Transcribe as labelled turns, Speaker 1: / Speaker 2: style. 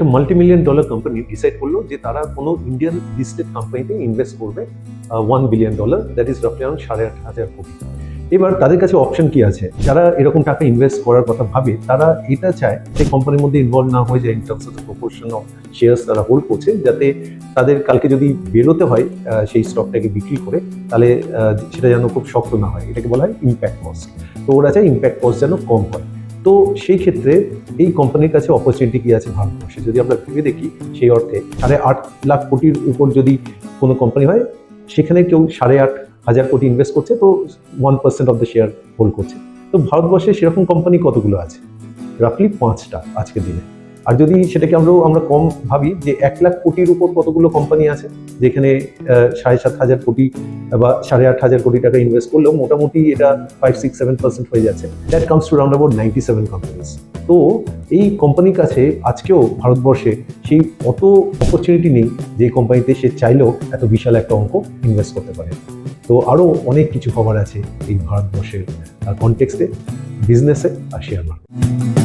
Speaker 1: একটা multi million dollar company decide করল যে তারা কোনো ইন্ডিয়ান লিস্টেড কোম্পানিতে ইনভেস্ট করবে one billion dollar that is রাফলি around সাড়ে আট হাজার কোটি। এবার তাদের কাছে অপশন কি আছে? যারা এরকম টাকা ইনভেস্ট করার কথা ভাবে, তারা এটা চায় যে কোম্পানির মধ্যে ইনভলভ না হয়ে যায় in terms of the proportion of shares তারা হোল্ড করছে, যাতে তাদের কালকে যদি বেরোতে হয় সেই স্টকটাকে বিক্রি করে, তাহলে সেটা যেন খুব শক্ত না হয়। এটাকে বলা হয় ইম্প্যাক্ট কস্ট তো ওরা চায় ইম্প্যাক্ট কস্ট যেন কম হয়। তো সেই ক্ষেত্রে এই কোম্পানির কাছে অপরচুনিটি কি আছে ভারতবর্ষে? যদি আমরা ভেবে দেখি, সেই অর্থে সাড়ে আট লাখ কোটির উপর যদি কোনো কোম্পানি হয়, সেখানে কেউ সাড়ে আট হাজার কোটি ইনভেস্ট করছে, তো one percent of the share hold করছে। তো ভারতবর্ষে সেরকম কোম্পানি কতগুলো আছে? রাফলি পাঁচটা আজকের দিনে। আর যদি সেটাকে আমরা আমরা কম ভাবি যে এক লাখ কোটির উপর কতগুলো কোম্পানি আছে, যেখানে সাড়ে সাত হাজার কোটি বা সাড়ে আট হাজার কোটি টাকা ইনভেস্ট করলেও মোটামুটি এটা ফাইভ সিক্স সেভেন পার্সেন্ট হয়ে যাচ্ছে। That comes to round about ninety seven companies তো এই কোম্পানির কাছে আজকেও ভারতবর্ষে সেই অত অপরচুনিটি নেই যে কোম্পানিতে সে চাইলেও এত বিশাল একটা অঙ্ক ইনভেস্ট করতে পারে। তো আরও অনেক কিছু খবর আছে এই ভারতবর্ষের কনটেক্সটে বিজনেসে আর শেয়ার মার্কেট